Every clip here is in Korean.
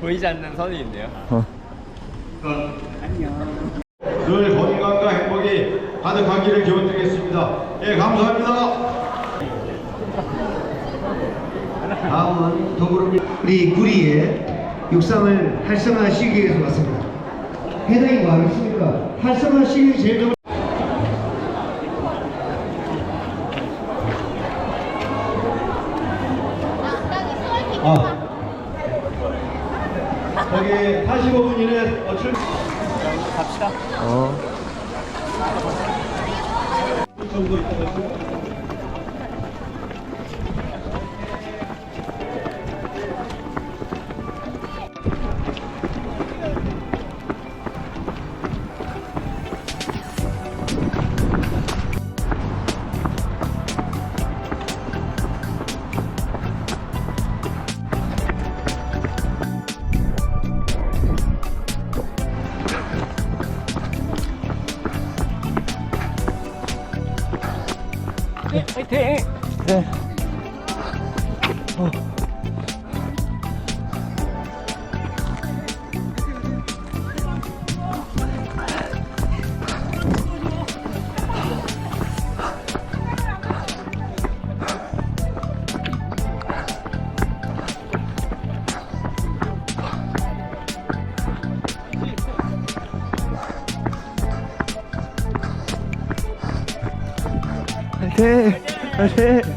보이지 않는 선이 있네요. 늘 건강과 행복이 가득하기를 기원드리겠습니다. 예, 감사합니다. 다음은 더불어민주당 우리 구리에 육상을 활성화시키기 위해서 왔습니다. 해당이 뭐 하겠습니까? 활성화시키기 제일 좋은 아. 저기 45분 이내 어, 출... 갑시다. 어. 정도 있다가 화이팅! 네. 화이팅! 화이팅!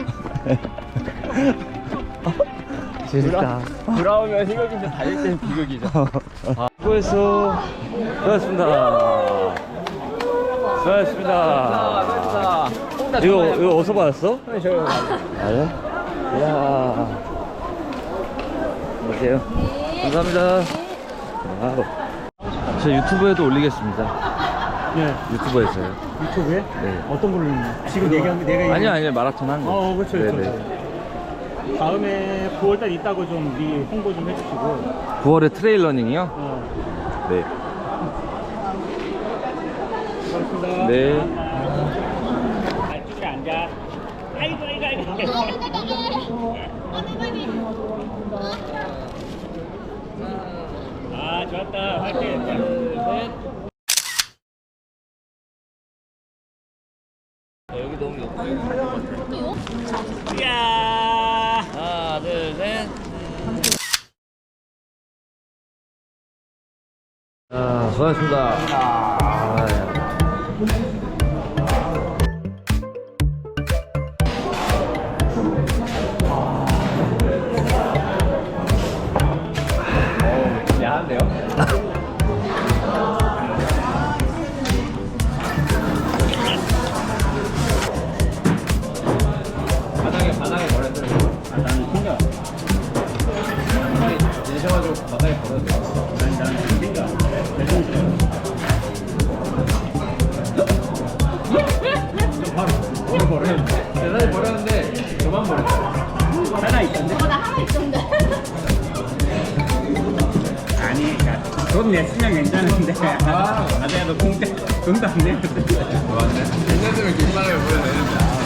재밌다. 돌아오면 희극인데 달릴 때는 비극이죠. 수고했어. 수고하셨습니다. 수고하셨습니다. 이거, 이거 어디서 받았어? 저 아요? 이야. 안녕하세요. 감사합니다. 와우. 저 유튜브에도 올리겠습니다. 예, 유튜브에서요. 유튜브에 네. 어떤 걸로 지금 얘기한 내가 아니요, 아니요. 마라톤 한 거. 어, 그렇죠, 네네. 그렇죠. 다음에 9월달 있다고 좀 미리 홍보 좀 해주시고. 9월에 트레일러닝이요? 어, 네. 고맙습니다. 네. 안쪽에 앉아. 아이고, 아이고, 아이고. 아, 좋았다. 화이팅. 셋. 여기 너무 예뻐요. 이야. 하나, 둘, 셋. 아, 수고하셨습니다. 아, 예. 돈 냈으면 괜찮은데. 아, 내가 너 공대, 돈도 안 내는데. 맞네. 괜찮으면 긴말하게 보여내는데.